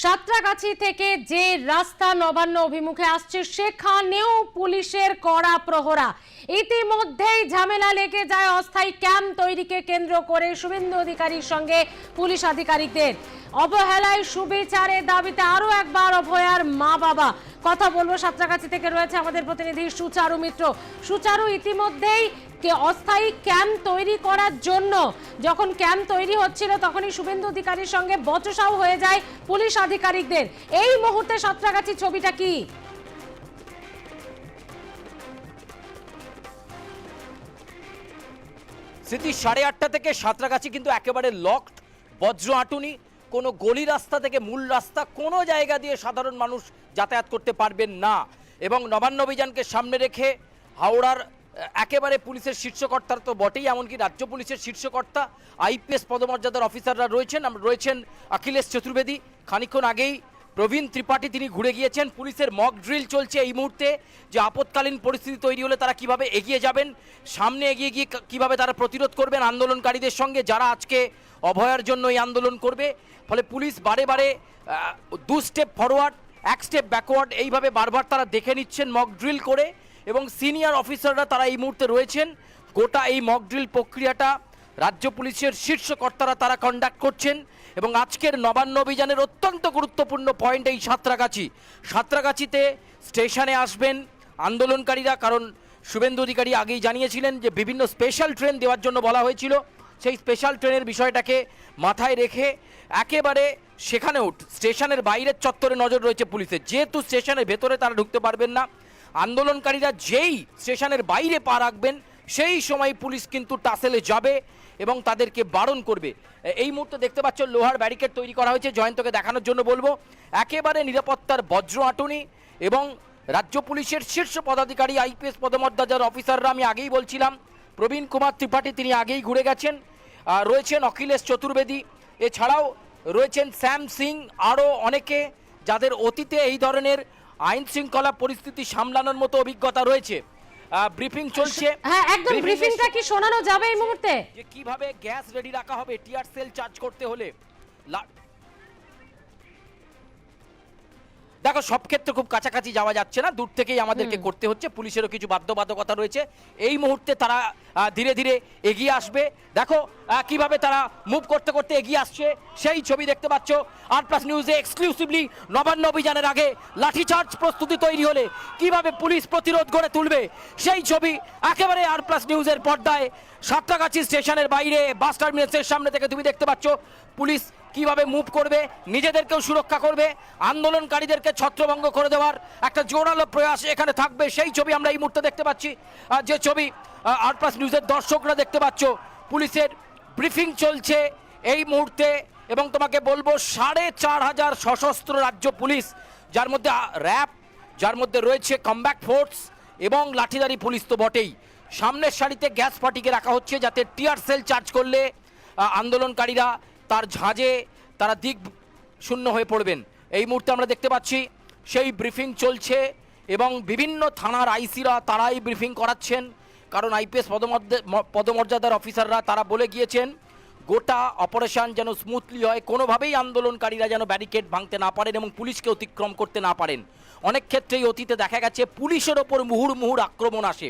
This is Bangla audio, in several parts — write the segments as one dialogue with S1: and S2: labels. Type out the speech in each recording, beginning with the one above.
S1: সাঁতরাগাছি থেকে যে রাস্তা নবান্ন অভিমুখে আসছে, সেখানেও পুলিশের কড়া প্রহরা। ইতিমধ্যেই ঝামেলা লেগে যায় অস্থায়ী ক্যাম্প তৈরিকে কেন্দ্র করে শুভেন্দু অধিকারীর সঙ্গে পুলিশ আধিকারিকদের। অবহেলায় সুবিচারের দাবিতে আরও একবার অভয়ার মা বাবা। কথা বলব সাঁতরাগাছি থেকে রয়েছে আমাদের প্রতিনিধি সুচারু মিত্র। সুচারু, ইতিমধ্যেই অস্থায়ী ক্যাম্প তৈরি করার জন্য, যখন ক্যাম্প তৈরি হচ্ছিল, তখনই শুভেন্দু অধিকারীর সঙ্গে বচসাও হয়ে যায় পুলিশ আধিকারিকদের। এই মুহূর্তে সাঁতরাগাছি ছবিটা কি?
S2: স্মৃতি সাড়ে আটটা থেকে সাঁতরাগাছি কিন্তু একেবারে লকড বজ্র আটুনি। কোনো গলি রাস্তা থেকে মূল রাস্তা কোনো জায়গা দিয়ে সাধারণ মানুষ যাতায়াত করতে পারবেন না। এবং নবান্ন অভিযানকে সামনে রেখে হাওড়ার একেবারে পুলিশের শীর্ষকর্তার তো বটেই, এমনকি রাজ্য পুলিশের শীর্ষকর্তা, আইপিএস পদমর্যাদার অফিসাররা রয়েছেন রয়েছেন অখিলেশ চতুর্বেদী। খানিক্ষণ আগেই প্রবীণ ত্রিপাঠী তিনি ঘুরে গিয়েছেন, পুলিশের মক ড্রিল চলছে এই মুহূর্তে, যে আপৎকালীন পরিস্থিতি তৈরি হলে তারা কীভাবে এগিয়ে যাবেন, সামনে এগিয়ে গিয়ে কীভাবে তারা প্রতিরোধ করবেন আন্দোলনকারীদের সঙ্গে, যারা আজকে অভয়ার জন্য এই আন্দোলন করবে। ফলে পুলিশ বারে বারে দু স্টেপ ফরওয়ার্ড এক স্টেপ ব্যাকওয়ার্ড এইভাবে বারবার তারা দেখে নিচ্ছেন মক ড্রিল করে এবং সিনিয়র অফিসাররা তারা এই মুহূর্তে রয়েছেন। গোটা এই মক ড্রিল প্রক্রিয়াটা রাজ্য পুলিশের শীর্ষ কর্তারা তারা কন্ডাক্ট করছেন এবং আজকের নবান্ন অভিযানের অত্যন্ত গুরুত্বপূর্ণ পয়েন্ট এই সাঁতরাগাছি। সাঁতরাগাছিতে স্টেশনে আসবেন আন্দোলনকারীরা, কারণ শুভেন্দু অধিকারী আগেই জানিয়েছিলেন যে বিভিন্ন স্পেশাল ট্রেন দেওয়ার জন্য বলা হয়েছিল। সেই স্পেশাল ট্রেনের বিষয়টাকে মাথায় রেখে একেবারে সেখানেও স্টেশনের বাইরের চত্বরে নজর রয়েছে পুলিশের। যেহেতু স্টেশনের ভেতরে তারা ঢুকতে পারবেন না, আন্দোলনকারীরা যেই স্টেশনের বাইরে পা রাখবেন, সেই সময় পুলিশ কিন্তু টাসেলে যাবে এবং তাদেরকে বারণ করবে। এই মুহূর্তে দেখতে পাচ্ছ লোহার ব্যারিকেড তৈরি করা হয়েছে জয়ন্তকে দেখানোর জন্য বলব। একেবারে নিরাপত্তার বজ্র আটুনি এবং রাজ্য পুলিশের শীর্ষ পদাধিকারী, আইপিএস পদমর্যাদার অফিসাররা আমি আগেই বলছিলাম, প্রবীণ কুমার ত্রিপাঠী তিনি আগেই ঘুরে গেছেন। রয়েছেন অখিলেশ চতুর্বেদী। এছাড়াও রয়েছেন স্যাম সিং আরও অনেকে যাদের অতীতে এই ধরনের আইন শৃঙ্খলা পরিস্থিতি সামলানোর মতো অভিজ্ঞতা রয়েছে। ব্রিফিং চলছে।
S1: হ্যাঁ একদম ব্রিফিংটা কি শোনানো যাবে এই মুহূর্তে?
S2: যে কীভাবে গ্যাস রেডি রাখা হবে টিআর সেল চার্জ করতে হলে। দেখো সব ক্ষেত্রে খুব কাছাকাছি যাওয়া যাচ্ছে না। দূর থেকেই আমাদেরকে করতে হচ্ছে। পুলিশেরও কিছু বাধ্যবাধকতা রয়েছে। এই মুহূর্তে তারা ধীরে ধীরে এগিয়ে আসবে। দেখো কীভাবে তারা মুভ করতে করতে এগিয়ে আসছে সেই ছবি দেখতে পাচ্ছ। আর প্লাস নিউজে এক্সক্লুসিভলি নবান্ন অভিযানের আগে লাঠিচার্জ প্রস্তুতি তৈরি হলে কীভাবে পুলিশ প্রতিরোধ গড়ে তুলবে সেই ছবি একেবারে আর প্লাস নিউজের পর্দায়। সাতটাগাছি স্টেশনের বাইরে বাস টার্মিনাসের সামনে থেকে তুমি দেখতে পাচ্ছ। পুলিশ কীভাবে মুভ করবে, নিজেদেরকেও সুরক্ষা করবে, আন্দোলনকারীদেরকে ছত্রভঙ্গ করে দেওয়ার একটা জোরালো প্রয়াস এখানে থাকবে। সেই ছবি আমরা এই মুহূর্তে দেখতে পাচ্ছি। যে ছবি আট প্লাস নিউজের দর্শকরা দেখতে পাচ্ছ, পুলিশের ব্রিফিং চলছে এই মুহূর্তে এবং তোমাকে বলব, সাড়ে চার হাজার সশস্ত্র রাজ্য পুলিশ, যার মধ্যে র্যাব যার মধ্যে রয়েছে কমব্যাক ফোর্স এবং লাঠিদারি পুলিশ তো বটেই। সামনের সারিতে গ্যাস পার্টিকে রাখা হচ্ছে, যাতে টিয়ার সেল চার্জ করলে আন্দোলনকারীরা তার ঝাঁজে তারা দিক শূন্য হয়ে পড়বেন। এই মুহূর্তে আমরা দেখতে পাচ্ছি, সেই ব্রিফিং চলছে এবং বিভিন্ন থানার আইসিরা তারাই ব্রিফিং করাচ্ছেন। কারণ আইপিএস পদমর্যাদার অফিসাররা তারা বলে গিয়েছেন, গোটা অপারেশন যেন স্মুথলি হয়, কোনোভাবেই আন্দোলনকারীরা যেন ব্যারিকেড ভাঙতে না পারেন এবং পুলিশকে অতিক্রম করতে না পারেন। অনেক ক্ষেত্রেই অতীতে দেখা গেছে, পুলিশের ওপর মুহুর মুহুর আক্রমণ আসে।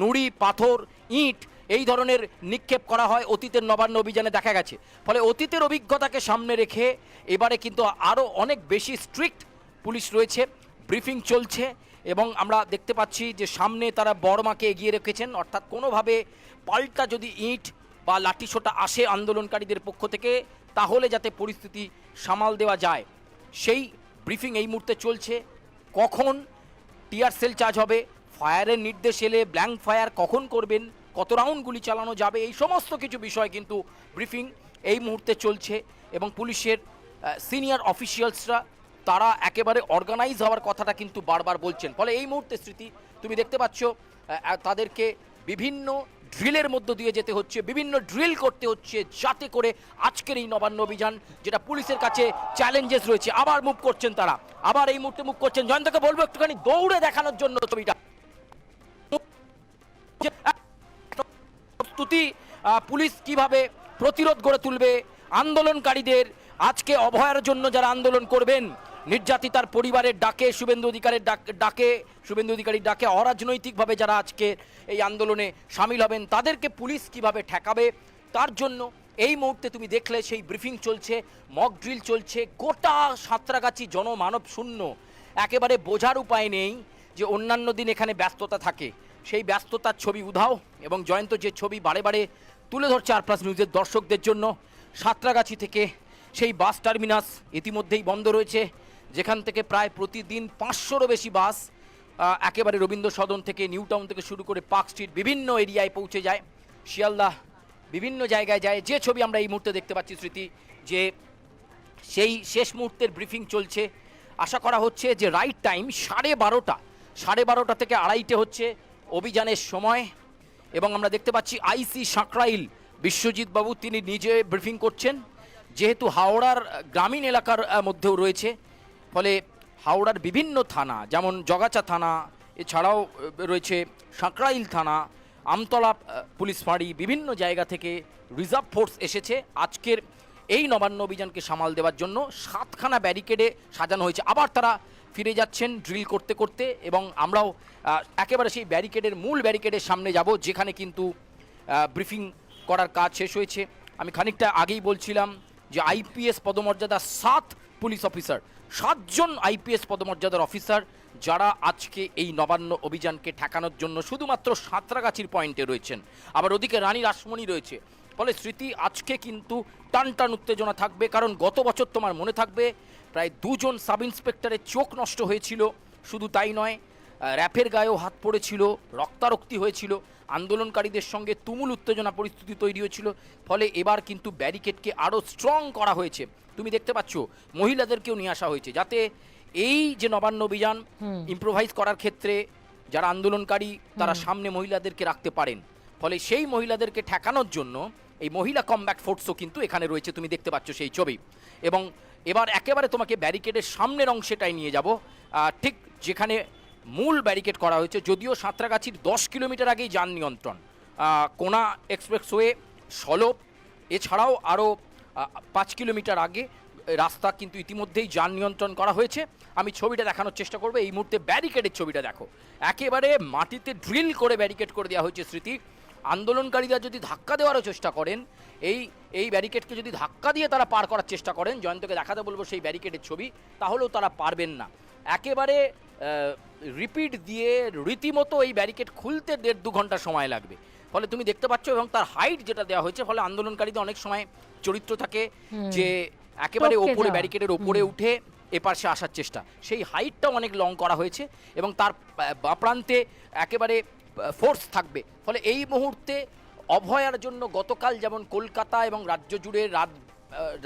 S2: নুড়ি, পাথর, ইট এই ধরনের নিক্ষেপ করা হয় অতীতের নবান্ন অভিযানে দেখা গেছে। ফলে অতীতের অভিজ্ঞতাকে সামনে রেখে এবারে কিন্তু আরও অনেক বেশি স্ট্রিক্ট পুলিশ রয়েছে ব্রিফিং চলছে এবং আমরা দেখতে পাচ্ছি যে সামনে তারা বড়মাকে এগিয়ে রেখেছেন। অর্থাৎ কোনোভাবে পাল্টা যদি ইট বা লাঠিসোঁটা আসে আন্দোলনকারীদের পক্ষ থেকে, তাহলে যাতে পরিস্থিতি সামাল দেওয়া যায়। সেই ব্রিফিং এই মুহূর্তে চলছে। কখন টিয়ার সেল চার্জ হবে? ফায়ারের নির্দেশ এলে ব্ল্যাঙ্ক ফায়ার কখন করবেন? কত রাউন্ড গুলি চালানো যাবে, এই সমস্ত কিছু বিষয় কিন্তু ব্রিফিং এই মুহূর্তে চলছে এবং পুলিশের সিনিয়র অফিসিয়ালসরা তারা একেবারে অর্গানাইজ হওয়ার কথাটা কিন্তু বারবার বলছেন। ফলে এই মুহূর্তে স্মৃতি, তুমি দেখতে পাচ্ছ তাদেরকে বিভিন্ন ড্রিলের মধ্য দিয়ে যেতে হচ্ছে, বিভিন্ন ড্রিল করতে হচ্ছে যাতে করে আজকের এই নবান্ন অভিযান, যেটা পুলিশের কাছে চ্যালেঞ্জেস রয়েছে, আবার মুভ করছেন তারা। আবার এই মুহূর্তে মুভ করছেন। জয়ন্তকে বলব একটুখানি দৌড়ে দেখানোর জন্য ছবিটা। প্রস্তুতি পুলিশ কীভাবে প্রতিরোধ গড়ে তুলবে, আন্দোলনকারীদের আজকে অভয়ার জন্য যারা আন্দোলন করবেন, নির্যাতিতার পরিবারের ডাকে, শুভেন্দু অধিকারের ডাক- শুভেন্দু অধিকারীর ডাকে অরাজনৈতিকভাবে যারা আজকে এই আন্দোলনে সামিল হবেন, তাদেরকে পুলিশ কীভাবে ঠেকাবে, তার জন্য এই মুহূর্তে তুমি দেখলে সেই ব্রিফিং চলছে মক ড্রিল চলছে, গোটা সাঁতরাগাছি জনমানব শূন্য। একেবারে বোঝার উপায় নেই যে অন্যান্য দিন এখানে ব্যস্ততা থাকে। সেই ব্যস্ততার ছবি উধাও এবং জয়ন্ত যে ছবি বারে বারে তুলে ধরছে আর প্লাস নিউজের দর্শকদের জন্য, সাঁতরাগাছি থেকে সেই বাস টার্মিনাস ইতিমধ্যেই বন্ধ রয়েছে, যেখান থেকে প্রায় প্রতিদিন পাঁচশোরও বেশি বাস একেবারে রবীন্দ্র সদন থেকে নিউ টাউন থেকে শুরু করে পার্ক স্ট্রিট বিভিন্ন এরিয়ায় পৌঁছে যায় শিয়ালদাহ বিভিন্ন জায়গায় যায়। যে ছবি আমরা এই মুহূর্তে দেখতে পাচ্ছি স্মৃতি, যে সেই শেষ মুহূর্তের ব্রিফিং চলছে। আশা করা হচ্ছে যে রাইট টাইম সাড়ে বারোটা সাড়ে বারোটা থেকে আড়াইটে হচ্ছে অভিযানের সময় এবং আমরা দেখতে পাচ্ছি আইসি সাঁকরাইল বিশ্বজিৎ বাবু, তিনি নিজে ব্রিফিং করছেন। যেহেতু হাওড়ার গ্রামীণ এলাকার মধ্যেও রয়েছে, ফলে হাওড়ার বিভিন্ন থানা, যেমন জগাচা থানা, এছাড়াও রয়েছে সাঁকরাইল থানা, আমতলা পুলিশ ফাঁড়ি, বিভিন্ন জায়গা থেকে রিজার্ভ ফোর্স এসেছে আজকের এই নবান্ন অভিযানকে সামাল দেওয়ার জন্য। সাতখানা ব্যারিকেডে সাজানো হয়েছে। আবার তারা ফিরে যাচ্ছেন ড্রিল করতে করতে এবং আমরাও একেবারে সেই ব্যারিকেডের মূল ব্যারিকেডের সামনে যাব, যেখানে কিন্তু ব্রিফিং করার কাজ শেষ হয়েছে। আমি খানিকটা আগেই বলছিলাম যে আইপিএস পদমর্যাদা সাত পুলিশ অফিসার, সাতজন আইপিএস পদমর্যাদার অফিসার যারা আজকে এই নবান্ন অভিযানকে ঠেকানোর জন্য শুধুমাত্র সাঁতরাগাছির পয়েন্টে রয়েছেন। আবার ওদিকে রানী রাসমণি রয়েছে। ফলে স্মৃতি আজকে কিন্তু টান টান উত্তেজনা থাকবে, কারণ গত বছর তোমার মনে থাকবে প্রায় দুজন সাব ইন্সপেক্টরের চোখ নষ্ট হয়েছিল। শুধু তাই নয় আহ, র্যাফের গায়েও হাত পড়েছিল রক্তারক্তি হয়েছিল আন্দোলনকারীদের সঙ্গে তুমুল উত্তেজনা পরিস্থিতি তৈরি হয়েছিল ফলে এবার কিন্তু ব্যারিকেডকে আরও স্ট্রং করা হয়েছে। তুমি দেখতে পাচ্ছ মহিলাদেরকেও নিয়ে আসা হয়েছে যাতে এই যে নবান্ন অভিযান ইম্প্রোভাইজ করার ক্ষেত্রে যারা আন্দোলনকারী তারা সামনে মহিলাদেরকে রাখতে পারেন। ফলে সেই মহিলাদেরকে ঠেকানোর জন্য এই মহিলা কমব্যাক ফোর্সও কিন্তু এখানে রয়েছে, তুমি দেখতে পাচ্ছ সেই ছবি। এবং এবার একেবারে তোমাকে ব্যারিকেডের সামনের অংশেটাই নিয়ে যাব। ঠিক যেখানে মূল ব্যারিকেড করা হয়েছে, যদিও সাঁতরাগাছির দশ কিলোমিটার আগেই যান নিয়ন্ত্রণ। কোনা এক্সপ্রেসওয়ে সলপ, এছাড়াও আরও পাঁচ কিলোমিটার আগে রাস্তা কিন্তু ইতিমধ্যেই যান নিয়ন্ত্রণ করা হয়েছে। আমি ছবিটা দেখানোর চেষ্টা করব, এই মুহূর্তে ব্যারিকেডের ছবিটা দেখো। একেবারে মাটিতে ড্রিল করে ব্যারিকেড করে দেওয়া হয়েছে স্মৃতি। আন্দোলনকারীরা যদি ধাক্কা দেওয়ারও চেষ্টা করেন এই এই ব্যারিকেডকে যদি ধাক্কা দিয়ে তারা পার করার চেষ্টা করেন জয়ন্তকে দেখাতে বলব সেই ব্যারিকেডের ছবি তাহলেও তারা পারবেন না। একেবারে রিপিট দিয়ে রীতিমতো এই ব্যারিকেড খুলতে দেড় দু ঘণ্টা সময় লাগবে। ফলে তুমি দেখতে পাচ্ছ এবং তার হাইট যেটা দেওয়া হয়েছে ফলে আন্দোলনকারীদের অনেক সময় চরিত্র থাকে যে একেবারে ওপরে ব্যারিকেডের ওপরে উঠে এপাশে আসার চেষ্টা। সেই হাইটটাও অনেক লং করা হয়েছে এবং তার প্রান্তে একেবারে ফোর্স থাকবে। ফলে এই মুহূর্তে অভয়ার জন্য গতকাল যেমন কলকাতা এবং রাজ্য জুড়ে রাত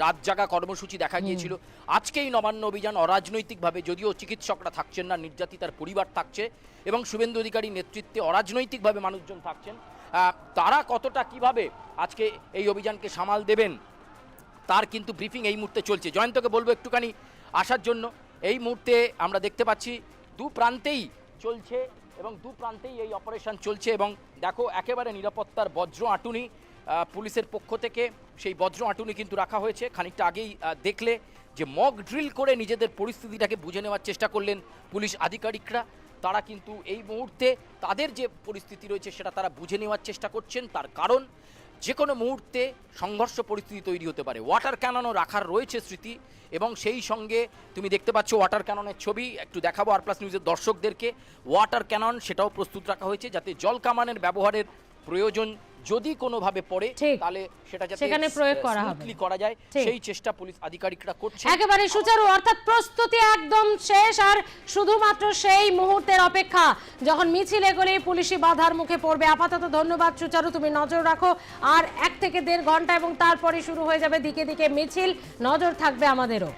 S2: রাত জাগা কর্মসূচি দেখা গিয়েছিল আজকেই নবান্ন অভিযান অরাজনৈতিকভাবে যদিও চিকিৎসকরা থাকছেন না নির্যাতিতার পরিবার থাকছে এবং শুভেন্দু অধিকারী নেতৃত্বে অরাজনৈতিকভাবে মানুষজন থাকছেন তারা কতটা কীভাবে আজকে এই অভিযানকে সামাল দেবেন তার কিন্তু ব্রিফিং এই মুহূর্তে চলছে। জয়ন্তকে বলব একটুখানি আসার জন্য এই মুহূর্তে আমরা দেখতে পাচ্ছি দু প্রান্তেই চলছে এবং দু প্রান্তেই এই অপারেশন চলছে এবং দেখো, একেবারে নিরাপত্তার বজ্র আটুনি পুলিশের পক্ষ থেকে সেই বজ্র আটুনি কিন্তু রাখা হয়েছে। খানিকটা আগেই দেখলে যে মক ড্রিল করে নিজেদের পরিস্থিতিটাকে বুঝে নেওয়ার চেষ্টা করলেন পুলিশ আধিকারিকরা। তারা কিন্তু এই মুহূর্তে তাদের যে পরিস্থিতি রয়েছে সেটা তারা বুঝে নেওয়ার চেষ্টা করছেন। তার কারণ যে কোনো মুহূর্তে সংঘর্ষ পরিস্থিতি তৈরি হতে পারে। ওয়াটার ক্যাননও রাখার রয়েছে স্মৃতি এবং সেই সঙ্গে তুমি দেখতে পাচ্ছ ওয়াটার ক্যাননের ছবি। একটু দেখাবো আর প্লাস নিউজের দর্শকদেরকে। ওয়াটার ক্যানন সেটাও প্রস্তুত রাখা হয়েছে যাতে জল কামানের ব্যবহারের প্রয়োজন যদি কোনোভাবে পড়ে তাহলে সেটা যাতে
S1: সেখানে প্রয়োগ করা হবে।
S2: করা যায়। সেই চেষ্টা পুলিশ আধিকারিকরা করছে।
S1: একেবারে সুচারু অর্থাৎ প্রস্তুতি একদম শেষ আর শুধুমাত্র সেই মুহূর্তের অপেক্ষা যখন মিছিল এগোলেই পুলিশি বাধার মুখে পড়বে। আপাতত ধন্যবাদ সুচারু তুমি নজর রাখো। আর এক থেকে দেড় ঘণ্টা এবং তারপরে শুরু হয়ে যাবে দিকে দিকে মিছিল। নজর থাকবে আমাদেরও।